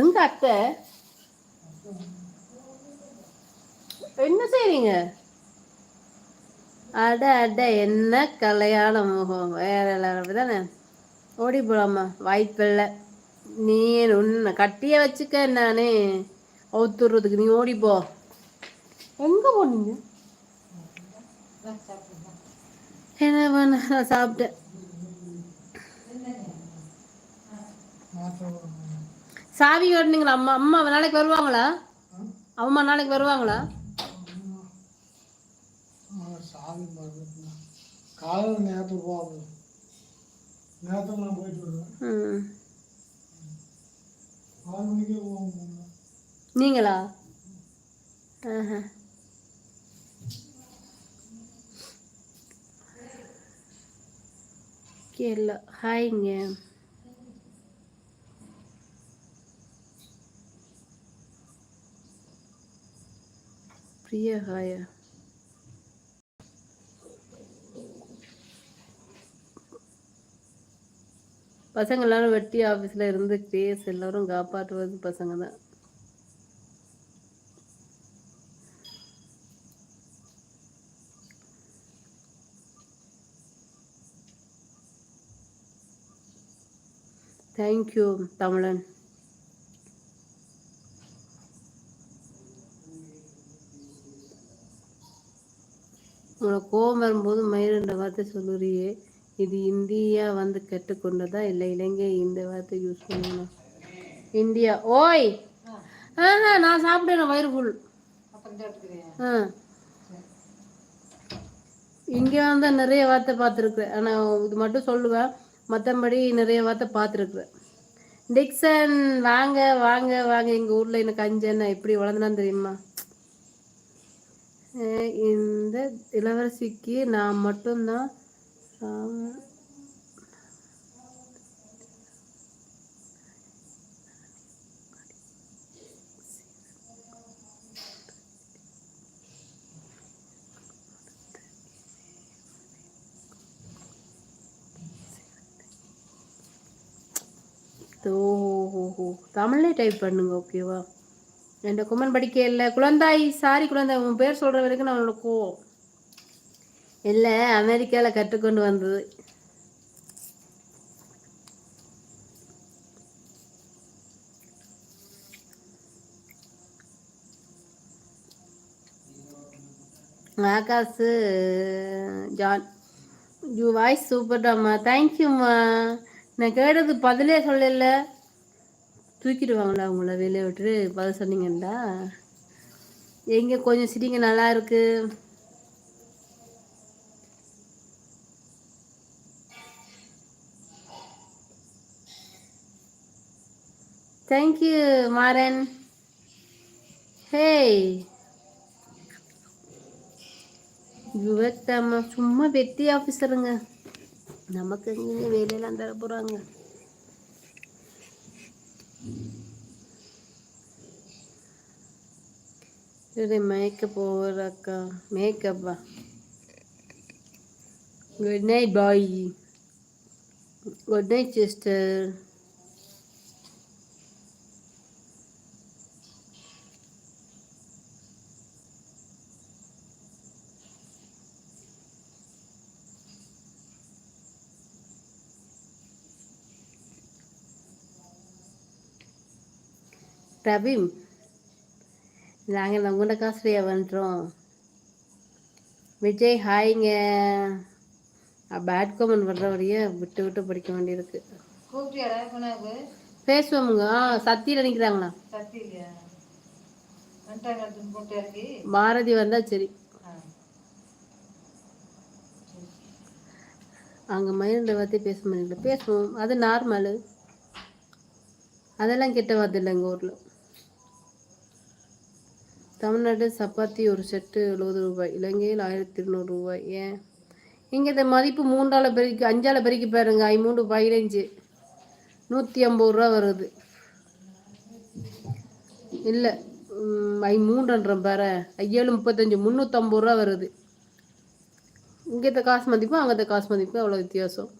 எங்க அத்தை? என்ன செய்றீங்க? அட அட என்ன கலையான முகம். வேற தானே ஓடி போலாமா? வாய்ப்பில்லை நீ உன்னை கட்டிய வச்சுக்க நானே. ஒத்துறதுக்கு நீ ஓடி போ. எங்க போனீங்க? என்ன பண்ண? நான் சாப்பிட்டேன். சாவி ஓட்டுனீங்களா அம்மா அம்மா நாளைக்கு வருவாங்களா? அம்மா நாளைக்கு வருவாங்களா? மறந்துட்டுனா. காலையில் நேரத்தில் போவாங்க நேரத்தில் நான் போயிட்டு வருவேன். ம். ஆறு மணிக்கே போவாங்க நீங்களா. கேரளா ஹாய்ங்க. பிரியா பசங்க எல்லாரும் வெட்டி ஆஃபீஸில் இருந்து கேஸ் எல்லாரும் காப்பாற்றுவது பசங்க தான் தேங்க்யூ தமிழன். உனக்கு கோபம் வரும்போது மயிரென்ற வார்த்தை சொல்லுறியே. இது இந்தியா வந்து கற்றுக்கொண்டதா இல்லை? இலங்கை இந்த வார்த்தை யூஸ் பண்ணணும் இந்தியா. ஓய்! ஆஹா நான் சாப்பிட்டேன் வயிறு ஃபுல் ஆ. இங்கே வந்து நிறைய வார்த்தை பார்த்துருக்குறேன். ஆனால் இது மட்டும் சொல்லுவேன் மற்றபடி நிறைய வார்த்தை பார்த்துருக்குறேன். டிக்சன் வாங்க வாங்க வாங்க. எங்கள் ஊரில் எனக்கு அஞ்சன் எப்படி வளர்ந்தனான்னு தெரியுமா? இந்த இளவரசிக்கு நான் மட்டும்தான் ராம- ஓஹோ தமிழ்லே டைப் பண்ணுங்க ஓகேவா என் குமன் படிக்க இல்லை. குழந்தாய் சாரி குழந்தாய் உன் பேர் சொல்கிற வரைக்கும் நான் உன்னோட கோவம் இல்லை அமெரிக்காவில் கற்றுக்கொண்டு வந்தது. ஆகாசு ஜான். யூ வாய்ஸ் சூப்பர்டாம்மா தேங்க்யூம்மா நான் கேட்டது பதிலே சொல்லல. தூக்கிடுவாங்களா உங்களை வெளியே விட்டுட்டு? பதில் சொன்னீங்கடா எங்கே கொஞ்சம் சிரிங்க நல்லா இருக்கு. தேங்க்யூ மாறன். ஹேய் விவேக்தாம்மா சும்மா வெட்டி ஆஃபீஸருங்க நமக்கு எங்கேங்க வேலையெல்லாம் தர போகிறாங்க Good makeup over aka makeup. Good night, boy. Good night, Chester. Ravim. நாங்கள் உங்களோட காசுலையா பண்ணுறோம் விஜய் ஹாய்ங்க. பேட் கமெண்ட் பண்ணுறவரையே விட்டு விட்டு படிக்க வேண்டியிருக்கு. பேசுவோமுங்க ஆ சத்தியில் நிற்கிறாங்களா பாரதி வந்தால் சரி. அங்கே மயிலில் வார்த்தை பேச முடியல பேசுவோம். அது நார்மலு அதெல்லாம் கெட்ட வார்த்தை இல்லை எங்கள் ஊரில். தமிழ்நாட்டில் சப்பாத்தி ஒரு செட்டு எழுபது ரூபாய் இலங்கையில் ஆயிரத்தி இருநூறு ரூபாய். ஏன்? இங்கே இந்த மதிப்பு மூன்றால பெருக்கி அஞ்சால பெருக்கி பாருங்க ஐ மூணு பதினஞ்சு. நூற்றி ஐம்பது ரூபா வருது. இல்லை ஐ மூன்றுன்றேன் பாரு. ஐயேழு முப்பத்தஞ்சு முந்நூற்றம்பது ரூபா வருது. இங்கே காசு மதிப்பு அங்கே காசு மதிப்பு அவ்வளோ வித்தியாசம்.